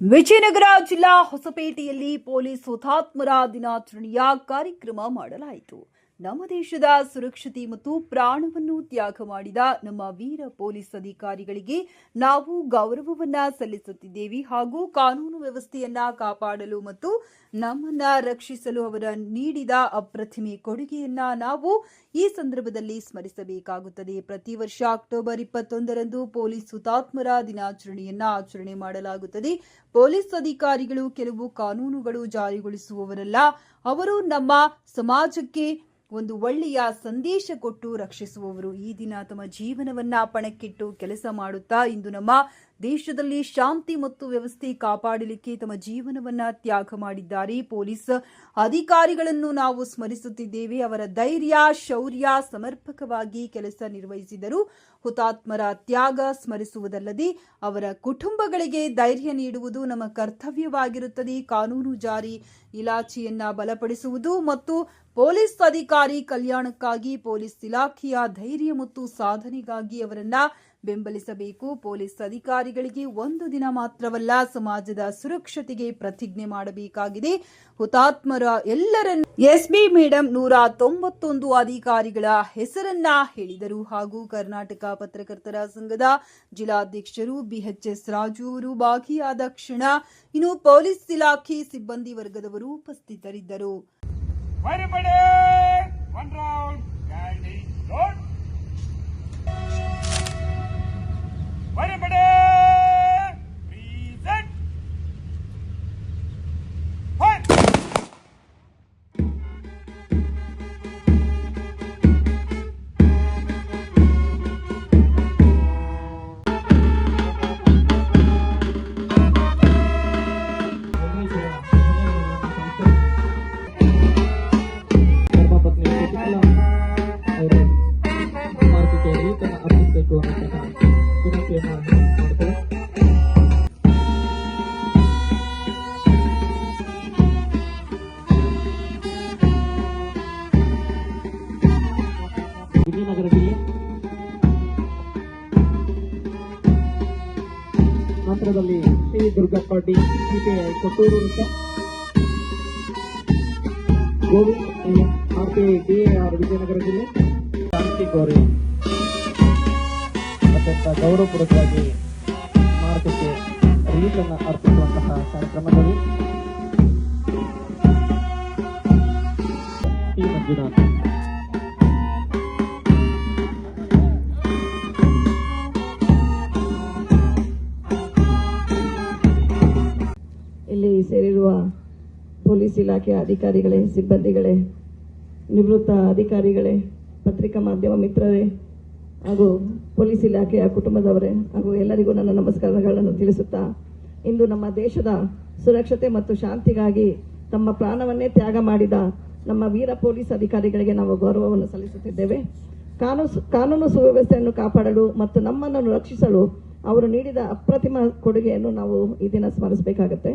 ವಿಜಯನಗರ ಜಿಲ್ಲಾ ಹೊಸಪೇಟೆಯಲ್ಲಿ ಪೊಲೀಸ್ ಹುತಾತ್ಮರ ದಿನಾಚರಣೆಯ ಕಾರ್ಯಕ್ರಮ ಮಾಡಲಾಯಿತು. ನಮ್ಮ ದೇಶದ ಸುರಕ್ಷತೆ ಮತ್ತು ಪ್ರಾಣವನ್ನು ತ್ಯಾಗ ಮಾಡಿದ ನಮ್ಮ ವೀರ ಪೊಲೀಸ್ ಅಧಿಕಾರಿಗಳಿಗೆ ನಾವು ಗೌರವವನ್ನ ಸಲ್ಲಿಸುತ್ತಿದ್ದೇವೆ ಹಾಗೂ ಕಾನೂನು ವ್ಯವಸ್ಥೆಯನ್ನ ಕಾಪಾಡಲು ಮತ್ತು ನಮ್ಮನ್ನ ರಕ್ಷಿಸಲು ಅವರ ನೀಡಿದ ಅಪ್ರತಿಮೆ ಕೊಡುಗೆಯನ್ನ ನಾವು ಈ ಸಂದರ್ಭದಲ್ಲಿ ಸ್ಮರಿಸಬೇಕಾಗುತ್ತದೆ. ಪ್ರತಿ ವರ್ಷ ಅಕ್ಟೋಬರ್ ಇಪ್ಪತ್ತೊಂದರಂದು ಪೊಲೀಸ್ ಹುತಾತ್ಮರ ದಿನಾಚರಣೆಯನ್ನ ಆಚರಣೆ ಮಾಡಲಾಗುತ್ತದೆ. ಪೊಲೀಸ್ ಅಧಿಕಾರಿಗಳು ಕೆಲವು ಕಾನೂನುಗಳು ಜಾರಿಗೊಳಿಸುವವರಲ್ಲ, ಅವರು ನಮ್ಮ ಸಮಾಜಕ್ಕೆ ಒಂದು ಒಳ್ಳೆಯ ಸಂದೇಶ ಕೊಟ್ಟು ರಕ್ಷಿಸುವವರು ಈ ದಿನ ತಮ್ಮ ಜೀವನವನ್ನ ಪಣಕ್ಕಿಟ್ಟು ಕೆಲಸ ಮಾಡುತ್ತಾ ಇಂದು ನಮ್ಮ ದೇಶದಲ್ಲಿ ಶಾಂತಿ ಮತ್ತು ವ್ಯವಸ್ಥೆ ಕಾಪಾಡಲಿಕ್ಕೆ ತಮ್ಮ ಜೀವನವನ್ನ ತ್ಯಾಗ ಮಾಡಿದ್ದಾರೆ. ಪೊಲೀಸ್ ಅಧಿಕಾರಿಗಳನ್ನು ನಾವು ಸ್ಮರಿಸುತ್ತಿದ್ದೇವೆ. ಅವರ ಧೈರ್ಯ, ಶೌರ್ಯ ಸಮರ್ಪಕವಾಗಿ ಕೆಲಸ ನಿರ್ವಹಿಸಿದರು. ಹುತಾತ್ಮರ ತ್ಯಾಗ ಸ್ಮರಿಸುವುದಲ್ಲದೆ ಅವರ ಕುಟುಂಬಗಳಿಗೆ ಧೈರ್ಯ ನೀಡುವುದು ನಮ್ಮ ಕರ್ತವ್ಯವಾಗಿರುತ್ತದೆ. ಕಾನೂನು ಜಾರಿ ಇಲಾಖೆಯನ್ನ ಬಲಪಡಿಸುವುದು ಮತ್ತು ಪೊಲೀಸ್ ಅಧಿಕಾರಿ ಕಲ್ಯಾಣಕ್ಕಾಗಿ ಪೊಲೀಸ್ ಇಲಾಖೆಯ ಧೈರ್ಯ ಮತ್ತು ಸಾಧನೆಗಾಗಿ ಅವರನ್ನ ಬೆಂಬಲಿಸಬೇಕು. ಪೊಲೀಸ್ ಅಧಿಕಾರಿಗಳಿಗೆ ಒಂದು ದಿನ ಮಾತ್ರವಲ್ಲ ಸಮಾಜದ ಸುರಕ್ಷತೆಗೆ ಪ್ರತಿಜ್ಞೆ ಮಾಡಬೇಕಾಗಿದೆ. ಹುತಾತ್ಮರ ಎಲ್ಲರನ್ನು ಎಸ್ಬಿ ಮೇಡಂ ನೂರ ತೊಂಬತ್ತೊಂದು ಅಧಿಕಾರಿಗಳ ಹೆಸರನ್ನ ಹೇಳಿದರು. ಹಾಗೂ ಕರ್ನಾಟಕ ಪತ್ರಕರ್ತರ ಸಂಘದ ಜಿಲ್ಲಾಧ್ಯಕ್ಷರು ಬಿಎಚ್ಎಸ್ ರಾಜು ಅವರು ಭಾಗಿಯಾದ ಕ್ಷಣ ಇನ್ನು ಪೊಲೀಸ್ ಇಲಾಖೆ ಸಿಬ್ಬಂದಿ ವರ್ಗದವರು ಉಪಸ್ಥಿತರಿದ್ದರು. மறுபடி ஒன் ரவுண்ட் கேண்டி லோட் ನಂತರದಲ್ಲಿ ಶ್ರೀ ದುರ್ಗಪ್ಪ ಡಿ ಸಿಪಿಐ ಕೊಟ್ಟೂರು ವೃತ್ತ. Govind R K D R, Vijayanagara ಜಿಲ್ಲೆ. ಶಾಂತಿ ಗೌರಿ. ಅತ್ಯಂತ ಗೌರವಪೂರ್ವಕವಾಗಿ ಮಾರುಕಟ್ಟೆ ರೀತಿಯನ್ನು ಅರ್ಪಿಸುವಂತಹ ಕಾರ್ಯಕ್ರಮದಲ್ಲಿ ಟಿ ಮಂಜುನಾಥ್ ಇಲ್ಲಿ ಸೇರಿರುವ ಪೊಲೀಸ್ ಇಲಾಖೆಯ ಅಧಿಕಾರಿಗಳೇ, ಸಿಬ್ಬಂದಿಗಳೇ, ನಿವೃತ್ತ ಅಧಿಕಾರಿಗಳೇ, ಪತ್ರಿಕಾ ಮಾಧ್ಯಮ ಮಿತ್ರರೇ ಹಾಗೂ ಪೊಲೀಸ್ ಇಲಾಖೆಯ ಕುಟುಂಬದವರೇ ಹಾಗೂ ಎಲ್ಲರಿಗೂ ನನ್ನ ನಮಸ್ಕಾರಗಳನ್ನು ತಿಳಿಸುತ್ತಾ, ಇಂದು ನಮ್ಮ ದೇಶದ ಸುರಕ್ಷತೆ ಮತ್ತು ಶಾಂತಿಗಾಗಿ ತಮ್ಮ ಪ್ರಾಣವನ್ನೇ ತ್ಯಾಗ ಮಾಡಿದ ನಮ್ಮ ವೀರ ಪೊಲೀಸ್ ಅಧಿಕಾರಿಗಳಿಗೆ ನಾವು ಗೌರವವನ್ನು ಸಲ್ಲಿಸುತ್ತಿದ್ದೇವೆ. ಕಾನೂನು ಕಾನೂನು ಸುವ್ಯವಸ್ಥೆಯನ್ನು ಕಾಪಾಡಲು ಮತ್ತು ನಮ್ಮನ್ನು ರಕ್ಷಿಸಲು ಅವರು ನೀಡಿದ ಅಪ್ರತಿಮ ಕೊಡುಗೆಯನ್ನು ನಾವು ಈ ದಿನ ಸ್ಮರಿಸಬೇಕಾಗತ್ತೆ.